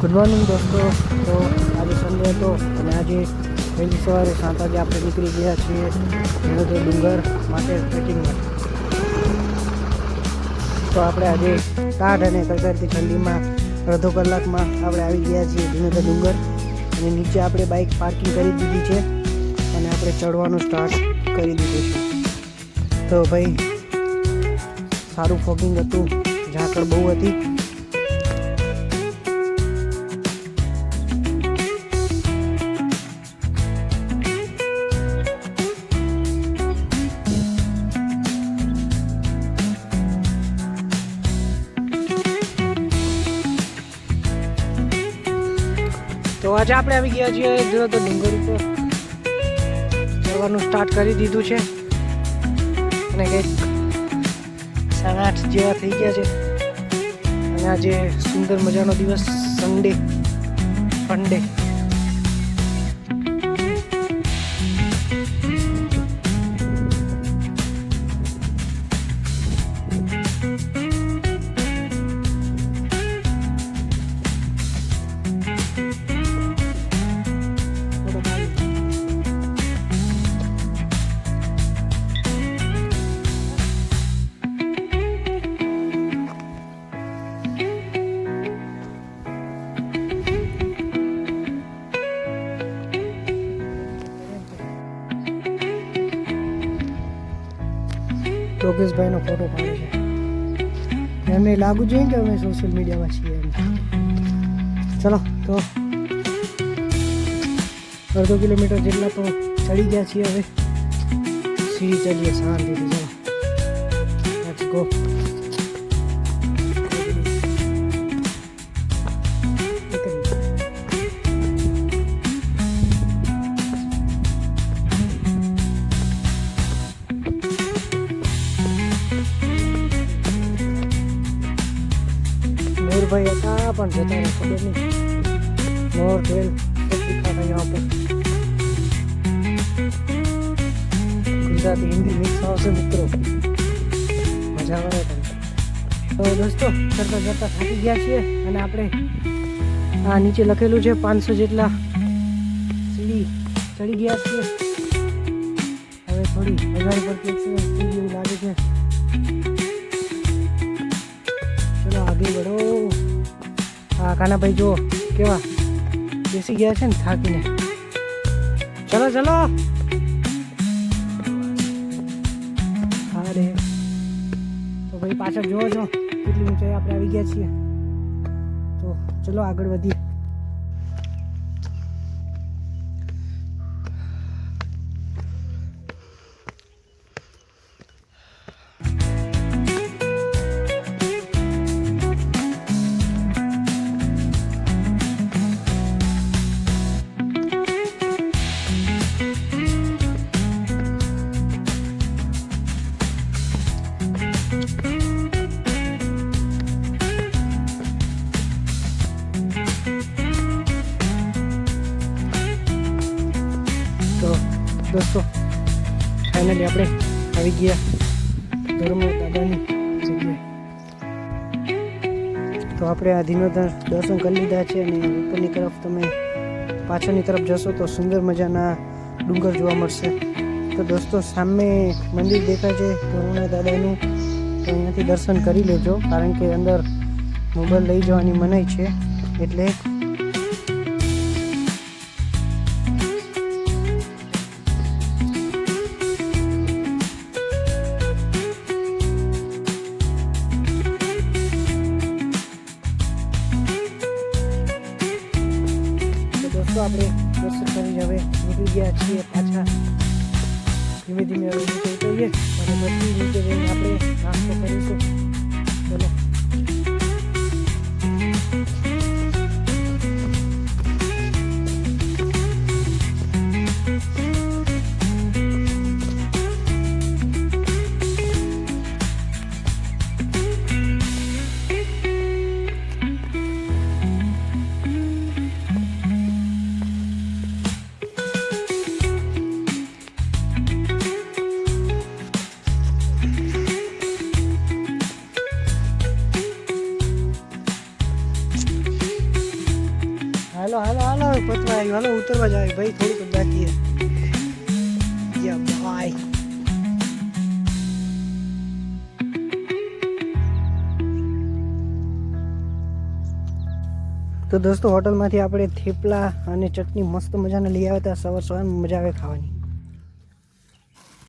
Good morning દોસ્તો. તો આજે સન્ડે હતો અને આજે વહેલી સવારે સાત વાગે આપણે નીકળી ગયા છીએ વિનોદ ડુંગર માટે ટ્રેકિંગ માટે. તો આપણે આજે કાઢ અને કડકડતી ઠંડીમાં અડધો કલાકમાં આપણે આવી ગયા છીએ વિનોદ ડુંગર. અને નીચે આપણે બાઇક પાર્કિંગ કરી દીધી છે અને આપણે ચડવાનું સ્ટાર્ટ કરી દીધું છે. તો ભાઈ, સારું ફોગિંગ હતું. ઝાકળ બહુ હતી. આજે આપણે આવી ગયા છીએ જો તો ડુંગર ઉપર. ચડવાનું સ્ટાર્ટ કરી દીધું છે. અને કંઈક સાડા આઠ જેવા થઈ ગયા છે. અને આજે સુંદર મજાનો દિવસ સન્ડે ફંડે યોગેશભાઈનો ફોટો પાડે છે. એમને લાગુ જોઈએ કે અમે સોશિયલ મીડિયામાં છીએ એમ. ચલો, તો અડધો કિલોમીટર જેટલા તો ચડી ગયા છીએ હવે. સીડી ચડીએ, શાંતિથી, ચલો. લેટ્સ ગો મયુરભાઈ હતા પણ જતા ખબર નહીં. મોર ટ્રેન ગુજરાતી હિન્દી મિક્સ આવશે મિત્રો. મજા આવે તો દોસ્તો કરતા કરતા થાકી ગયા છીએ અને આપણે આ નીચે લખેલું છે, પાંચસો જેટલા સીડી ચડી ગયા છીએ. હવે થોડી હજાર પડતી એક્સરસાઇઝ થઈ લાગે છે. ચલો, આગળ વધો હા કાનાભાઈ જુઓ, કેવા બેસી ગયા છે ને થાકીને. ચલો ચલો. અરે, તો ભાઈ પાછળ જોવો છો કેટલી ઊંચાઈ આપણે આવી ગયા છીએ. તો ચલો આગળ વધીએ દોસ્તો ફાઇનલી આપણે આવી ગયા ધર્મ દાદાની જગ્યાએ. તો આપણે આ ધીનોધર દર્શન કરી લીધા છે અને ઉપરની તરફ તમે પાછળની તરફ જશો તો સુંદર મજાના ડુંગર જોવા મળશે. તો દોસ્તો, સામે મંદિર દેખાય છે ધર્મના દાદાનું તો અહીંયાથી દર્શન કરી લેજો, કારણ કે અંદર મોબાઈલ લઈ જવાની મનાઈ છે, એટલે તો આપણે દર્શન કરી હવે નીકળી ગયા છીએ પાછા. ધીમે ધીમે હવે નીચે ઉતરીએ અને પછી નીચે જઈને આપણે નાસ્તો કરીશું. ચલો. પતવા આવ્યું હાલો, ઉતરવા જાય. ભાઈ, થોડીક બાકી છે ભાઈ. તો દોસ્તો, હોટલમાંથી આપણે થેપલા અને ચટણી મસ્ત મજાના લઈ આવ્યા હતા. સવાર સવાર મજા આવે ખાવાની.